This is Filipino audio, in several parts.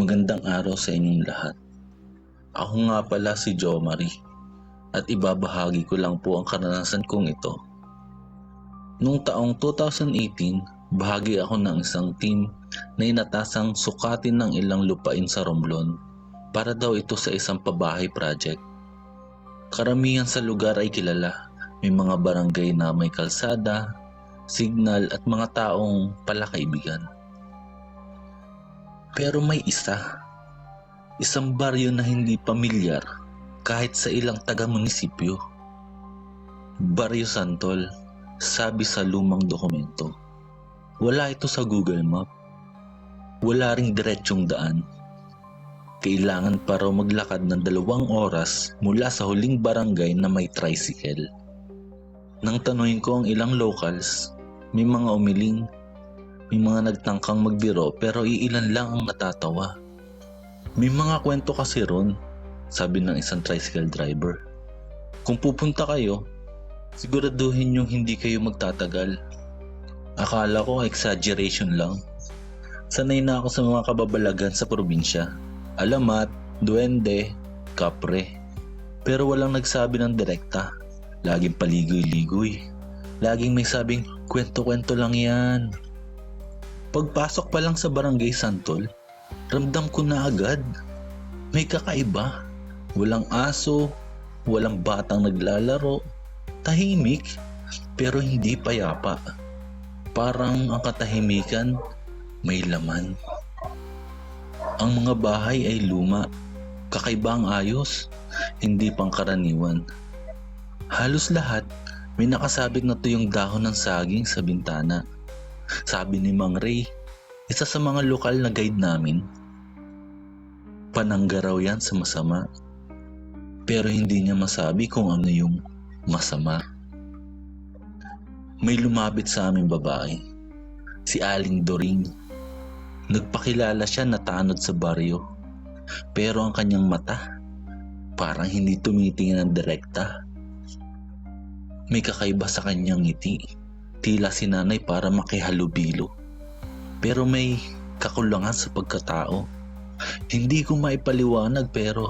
Magandang araw sa inyong lahat. Ako nga pala si Jo Marie at ibabahagi ko lang po ang karanasan kong ito. Noong taong 2018, bahagi ako ng isang team na inatasang sukatin ng ilang lupain sa Romblon para daw ito sa isang pabahay project. Karamihan sa lugar ay kilala. May mga barangay na may kalsada, signal at mga taong palakaibigan. Pero may isa, isang baryo na hindi pamilyar kahit sa ilang taga-munisipyo. Baryo Santol, sabi sa lumang dokumento. Wala ito sa Google Map. Wala ring diretsyong daan. Kailangan pa raw maglakad ng dalawang oras mula sa huling barangay na may tricycle. Nang tanungin ko ang ilang locals, may mga umiling may mga nagtangkang magbiro pero iilan lang ang natatawa. May mga kwento kasi ron, sabi ng isang tricycle driver. Kung pupunta kayo, siguraduhin yung hindi kayo magtatagal. Akala ko exaggeration lang. Sanay na ako sa mga kababalagan sa probinsya. Alamat, duwende, kapre. Pero walang nagsabi ng direkta. Laging paligoy-ligoy. Laging may sabing, kwento-kwento lang yan. Pagpasok pa lang sa barangay Santol, ramdam ko na agad. May kakaiba. Walang aso, walang batang naglalaro. Tahimik, pero hindi payapa. Parang ang katahimikan may laman. Ang mga bahay ay luma, kakaiba ang ayos, hindi pangkaraniwan. Halos lahat may nakasabit na tuyong dahon ng saging sa bintana. Sabi ni Mang Ray, isa sa mga lokal na guide namin. Pananggaraw yan sa masama. Pero hindi niya masabi kung ano yung masama. May lumapit sa aming babae. Si Aling Doring. Nagpakilala siya na tanod sa baryo. Pero ang kanyang mata, parang hindi tumitingin ng direkta. May kakaiba sa kanyang ngiti tila si nanay para makihalubilo. Pero may kakulangan sa pagkatao. Hindi ko maipaliwanag pero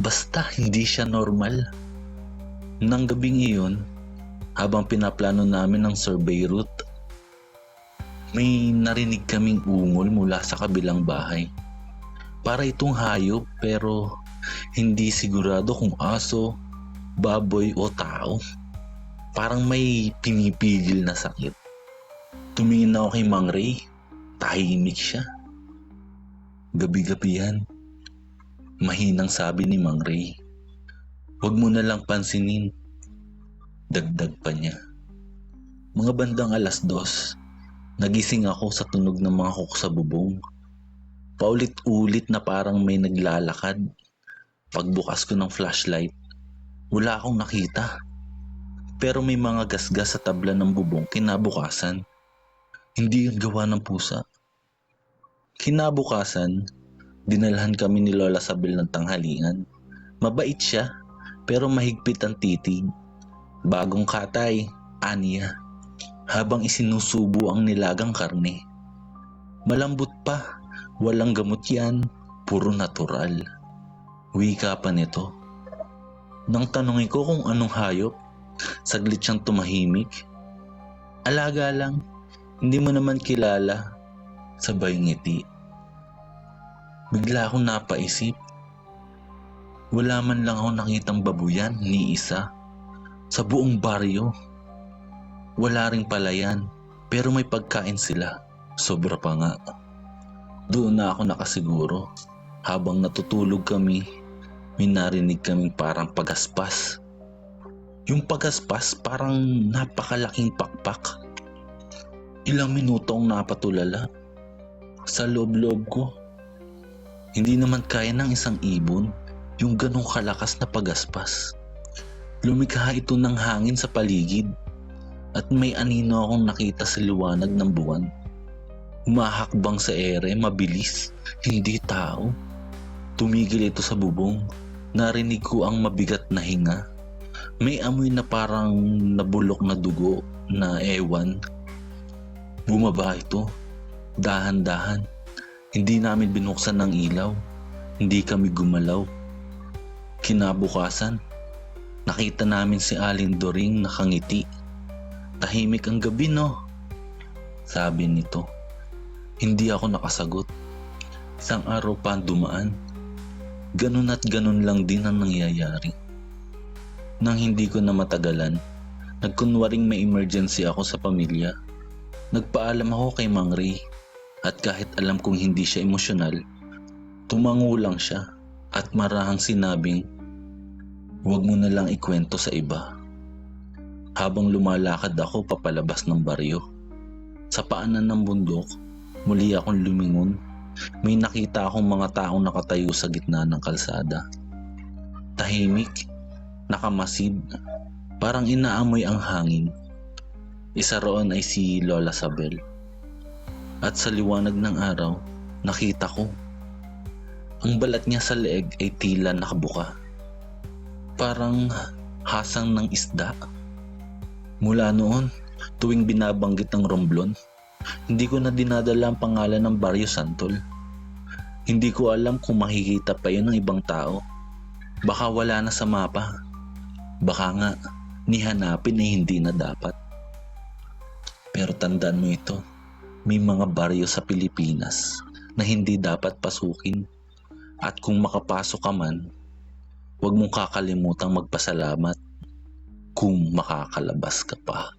basta hindi siya normal. Nang gabing iyon, habang pinaplano namin ang survey route, may narinig kaming ungol mula sa kabilang bahay. Para itong hayop pero hindi sigurado kung aso, baboy o tao parang may pinipigil na sakit. Tumingin ako kay Mang Ray, tahimik siya. Gabi-gabi yan. Mahinang sabi ni Mang Ray. Huwag mo na lang pansinin. Dagdag pa niya. Mga bandang alas dos, nagising ako sa tunog ng mga kuk sa bubong. Paulit-ulit na parang may naglalakad. Pagbukas ko ng flashlight, wala akong nakita pero may mga gasgas sa tabla ng bubong kinabukasan. Hindi yun gawa ng pusa. Kinabukasan, dinalhan kami ni Lola Sabel ng tanghalian. Mabait siya, pero mahigpit ang titig. Bagong katay, aniya, habang isinusubo ang nilagang karne. Malambot pa, walang gamot yan, puro natural. Wika pa nito. Nang tanongin ko kung anong hayop, Saglit siyang tumahimik. Alaga lang, hindi mo naman kilala. Sabay ngiti. Bigla akong napaisip. Wala man lang ako nakitang babuyan ni isa. Sa buong baryo. Wala ring palayan, pero may pagkain sila. Sobra pa nga. Doon na ako nakasiguro. Habang natutulog kami, may narinig kaming parang pagaspas yung pagaspas parang napakalaking pakpak. Ilang minuto ang napatulala. Sa loob-loob ko. Hindi naman kaya ng isang ibon yung ganong kalakas na pagaspas. Lumikha ito ng hangin sa paligid at may anino akong nakita sa liwanag ng buwan. Humahakbang sa ere, mabilis, hindi tao. Tumigil ito sa bubong. Narinig ko ang mabigat na hinga may amoy na parang nabulok na dugo na ewan. Bumaba ito, dahan-dahan. Hindi namin binuksan ng ilaw. Hindi kami gumalaw. Kinabukasan, nakita namin si Alin Doring nakangiti. Tahimik ang gabi no? Sabi nito. Hindi ako nakasagot. Isang araw pa dumaan. Ganun at ganun lang din ang nangyayari. Nang hindi ko na matagalan, nagkunwaring may emergency ako sa pamilya. Nagpaalam ako kay Mang Ray at kahit alam kong hindi siya emosyonal, tumango lang siya at marahang sinabing, huwag mo na lang ikwento sa iba. Habang lumalakad ako papalabas ng baryo, sa paanan ng bundok, muli akong lumingon. May nakita akong mga taong nakatayo sa gitna ng kalsada. Tahimik, nakamasid, parang inaamoy ang hangin. Isa roon ay si Lola Sabel. At sa liwanag ng araw, nakita ko. Ang balat niya sa leeg ay tila nakabuka. Parang hasang ng isda. Mula noon, tuwing binabanggit ng Romblon, hindi ko na dinadala ang pangalan ng Barrio Santol. Hindi ko alam kung makikita pa yun ng ibang tao. Baka wala na sa mapa. Baka nga, nihanapin ay hindi na dapat. Pero tandaan mo ito, may mga baryo sa Pilipinas na hindi dapat pasukin. At kung makapasok ka man, huwag mong kakalimutang magpasalamat kung makakalabas ka pa.